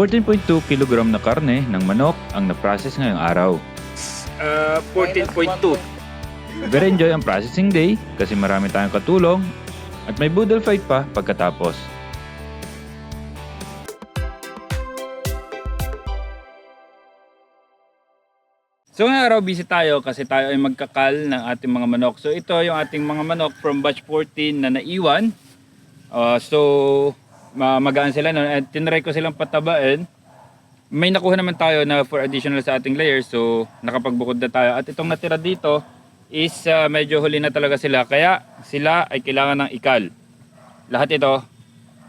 14.2 kg na karne ng manok ang na-process ngayong araw. Uh, 14.2. Very enjoy ang processing day kasi marami tayong katulong at may boodle fight pa pagkatapos. So ngayong araw busy tayo kasi tayo ay magkakal ng ating mga manok. So ito yung ating mga manok from batch 14 na naiwan. Uh, so magaan sila nun at tinry ko silang patabain. May nakuha naman tayo na for additional sa ating layers so nakapagbukod na tayo. At itong natira dito is uh, medyo huli na talaga sila kaya sila ay kailangan ng ikal. Lahat ito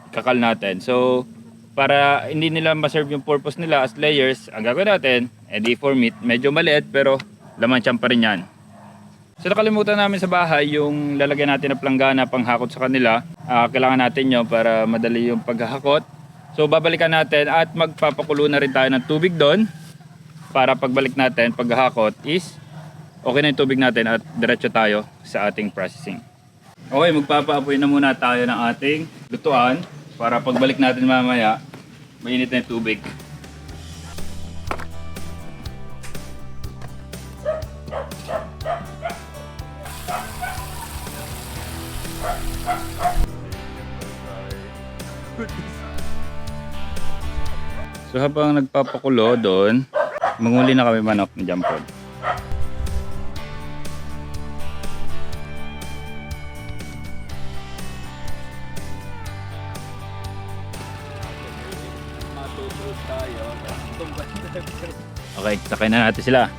ikakal natin. So para hindi nila ma-serve yung purpose nila as layers, ang gagawin natin, edi for meat, medyo maliit pero laman siyang pa rin yan. So nakalimutan namin sa bahay yung lalagyan natin ng planggana panghakot sa kanila. Ah, kailangan natin yun para madali yung paghahakot. So babalikan natin at magpapakulo na rin tayo ng tubig doon para pagbalik natin paghahakot is okay na yung tubig natin at diretso tayo sa ating processing. Okay, magpapaapoy na muna tayo ng ating lutuan para pagbalik natin mamaya, mainit na yung tubig. So habang nagpapakulo doon, manguli na kami manok ng jampod. Okay, sakay na natin sila.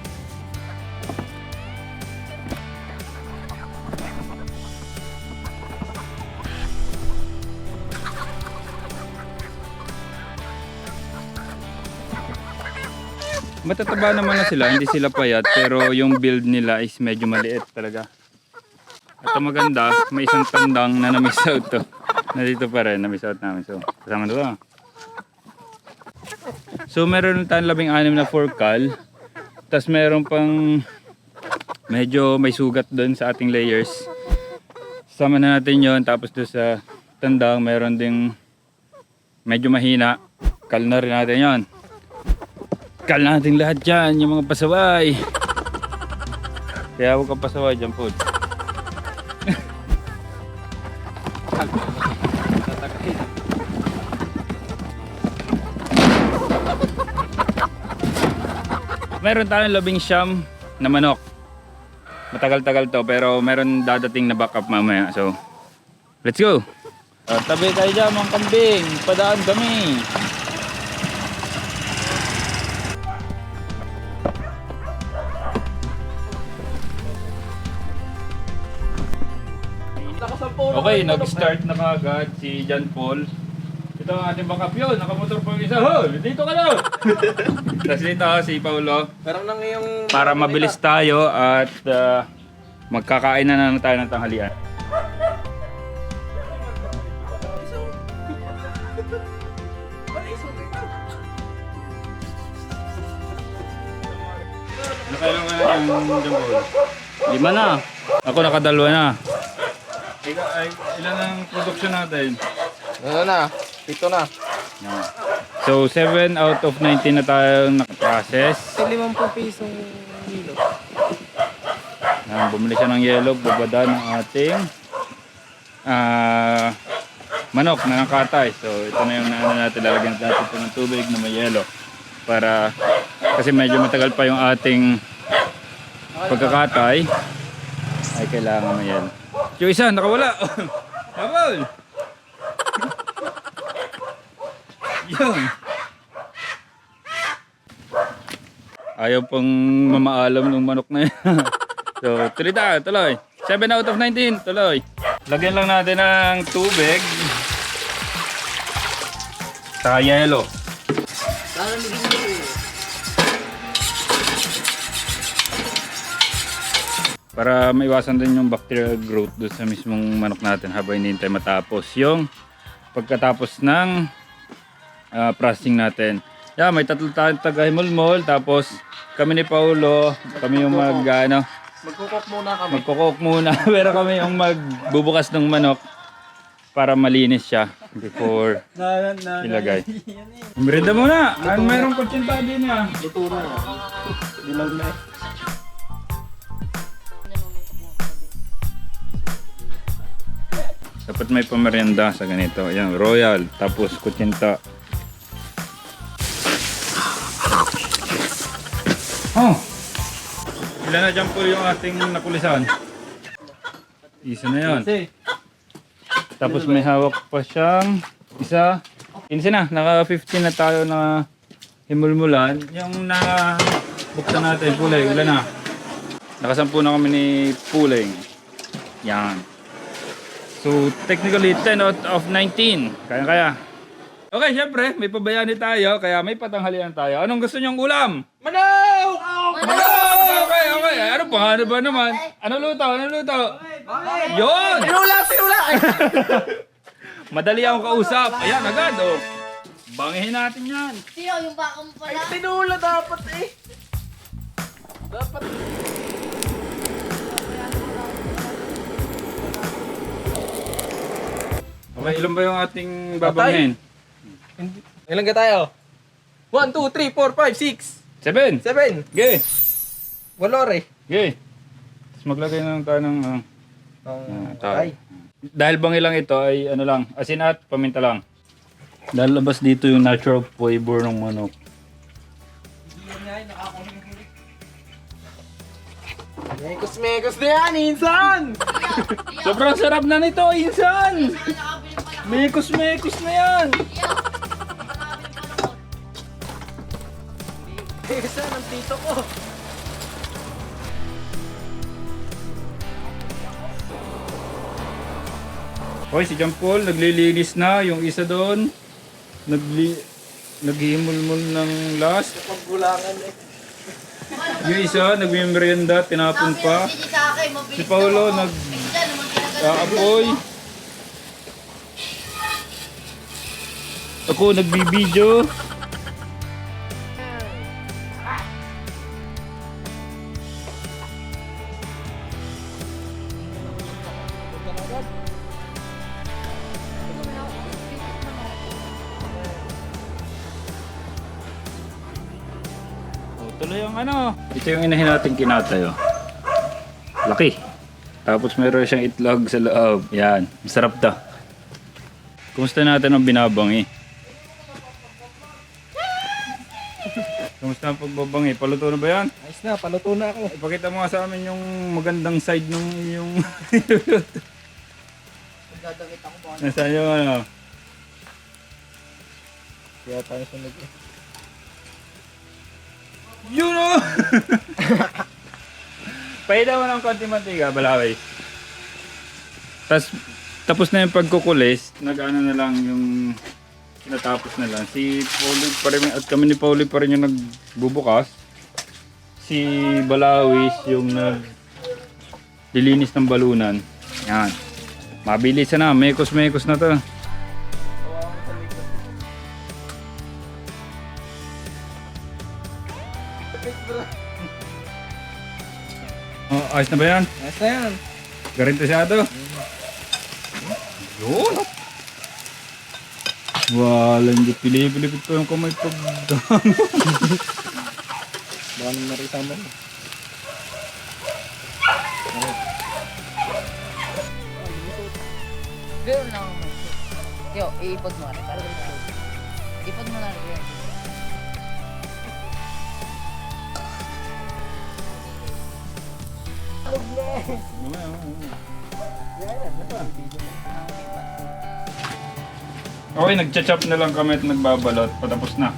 Matataba naman na sila, hindi sila payat, pero yung build nila is medyo maliit talaga. At ang maganda, may isang tandang na na-miss out to. Nandito pa rin, na-miss out namin. So, kasama na to. So meron tayong labing anim na forkal. Tapos meron pang medyo may sugat doon sa ating layers. Sama na natin yon Tapos doon sa tandang meron ding medyo mahina. Kal na rin natin yon. Kal natin lahat dyan, yung mga pasaway. Kaya huwag kang pasaway dyan po. Meron tayong labing siyam na manok. Matagal-tagal to pero meron dadating na backup mamaya. So, let's go! Uh, tabi tayo dyan mga kambing. Padaan kami. Okay, nag-start na kagad si John Paul. Ito ang ating backup yun. Nakamotor pa yung isa. Ho! Dito ka na! Tapos dito si Paulo. Parang nang yung... Para mabilis tayo at uh, magkakain na lang tayo ng tanghalian. Nakailan ka na yung jambol? Lima na. Ako nakadalwa na. Ika, ay, ilan ang production natin? Ano na? Pito na. So 7 out of 19 na tayong nakaprocess. Sa limang po pisong kilo. Yan, bumili siya ng yellow, bubada ng ating ah manok na nakatay. So ito na yung naano natin, lalagyan natin ito ng tubig na may yellow. Para, kasi medyo matagal pa yung ating pagkakatay, ay kailangan may yellow. Yung isa, nakawala! Habol! Yun! Ayaw pang mamaalam ng manok na yan. so, tuloy tayo, tuloy. 7 out of 19, tuloy. Lagyan lang natin ng tubig. Sa yellow. Para maiwasan din yung bacterial growth doon sa mismong manok natin habang hinihintay matapos yung pagkatapos ng ah, processing natin. Yeah, may tatlo tayong taga-himulmol tapos kami ni Paulo, kami yung mag ano, Magkukok muna kami. magkukok muna pero kami yung magbubukas ng manok. para malinis siya before ilagay. Merenda muna. Ano mayroong kutsinta din ah. Luto na. Dilaw na eh. Dapat may pamerienda sa ganito. Ayan, royal. Tapos kutsinta. Oh! Ilan na dyan po yung ating nakulisan? Isa na yan. Tapos may hawak pa siyang isa. 15 na. Naka 15 na tayo na himulmulan. Yung na buksan natin, Puleng. Ilan na? Nakasampu na kami ni Puleng. Yan. So, technically, 10 out of 19. Kaya-kaya. Okay, syempre, may pabayani tayo, kaya may patanghalian tayo. Anong gusto niyong ulam? Manaw! Oh, okay, okay. Ano pa? Ano ba naman? Ano luto? Ano luto? Yun! Tinula! Tinula! Madali akong kausap. Ayan, agad, oh. Bangihin natin yan. Sino yung baka mo Ay, pala? tinula dapat eh. Dapat. Okay, ilan ba yung ating babanghin? Ilan ka tayo? 1, 2, 3, 4, 5, 6, Seven. 7. Okay. Walore. Okay. Tapos maglagay na lang tayo ng... ah, Um, tayo. Dahil bangi lang ito ay ano lang, asin at paminta lang. Dahil labas dito yung natural flavor ng manok. Mekos mekos na yan, insan! Sobrang sarap na nito, insan! Pala. Mekos-mekos na yan! Insan, ang tito ko. Okay, si John Paul, naglilinis na. Yung isa doon, nagli naghihimulmul ng last. Pagbulangan eh. Yung isa, nagmimerienda, tinapon pa. Si Paolo nag-. Aapoy. Ako nagbibideo. Oh, tuloy yung ano. Ito yung inahin natin kinatayo. Laki. Tapos meron siyang itlog sa loob. Yan. Masarap to. Kumusta natin ang binabangi? Kumusta ang pagbabangi? Paluto na ba yan? Ayos na, paluto na ako. Ipakita mo nga sa amin yung magandang side nung yung... Dadagit ako ba? Nasaan yung ano? Kaya tayo sunod eh. Yun o! Paila mo ng konti mantiga, balaway. Tapos, tapos na yung pagkukulis, nag-ano na lang yung natapos na lang. Si Pauli pa rin, at kami ni Pauli pa rin yung nagbubukas. Si Balawis yung nag lilinis ng balunan. Yan. Mabilis na, mekos-mekos na to. Oh, ayos na ba yan? Ayos na yan. Garantisado. Yun. Walang di pilipilipit ko yung kamay pag Baka nang narisama mo. Ganoon lang ako. Yo, iipod mo rin. Para dito. Ipod mo na rin. Okay, nagcha-chop na lang kami at nagbabalot. Patapos na.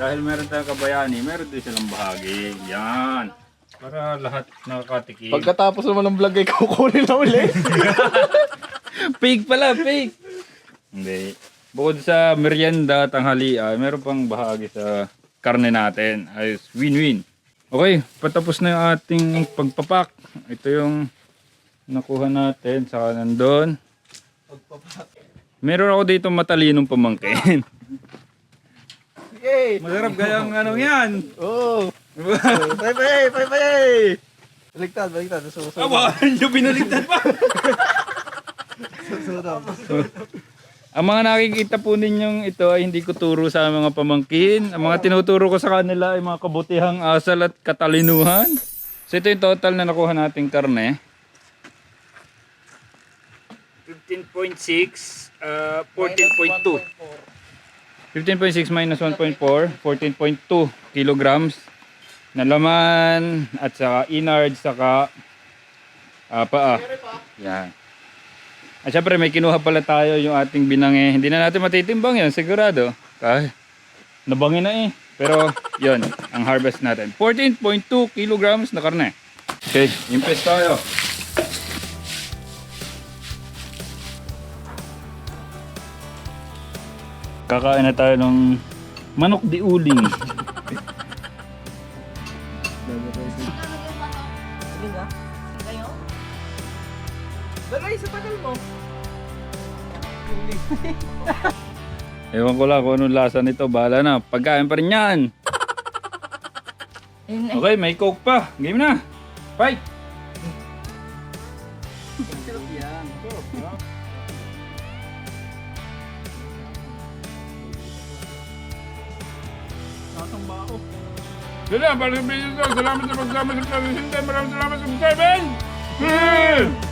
Dahil meron tayong kabayani, meron din silang bahagi. Yan. Para lahat nakakatikim. Pagkatapos naman ng vlog ay kukunin na ulit. Fake pala, fake. Hindi. Bukod sa merienda, tanghalian, meron pang bahagi sa karne natin. Ayos, win-win. Okay, patapos na yung ating pagpapak. Ito yung nakuha natin sa nandun. Meron ako dito matalinong pamangkin. Yay! Masarap kaya ang anong yan. Oh! Pay pay! Pay pay! Baligtad, baligtad. Susunod. Aba, yung binaligtad pa. Susunod. Ang mga nakikita po ninyong ito ay hindi ko turo sa mga pamangkin. Ang mga tinuturo ko sa kanila ay mga kabutihang asal at katalinuhan. So ito yung total na nakuha nating karne. 15.6, uh, 14.2. 15.6 minus 1.4, 14.2 kilograms na laman at saka innard saka ah, paa. Yan. At syempre may kinuha pala tayo yung ating binange. Hindi na natin matitimbang yan sigurado. Kaya nabangin na eh. Pero yon ang harvest natin. 14.2 kilograms na karne. Okay, impes tayo. Kakain na tayo ng manok di uling. Sige ba? Lagay sa tagal mo. Ewan ko lang kung anong lasa nito. Bahala na. Pagkain pa rin yan. Okay, may coke pa. Game na. Fight! Sila, para sa to. Salamat sa pagsama sa Presidente. Maraming salamat sa subscribing!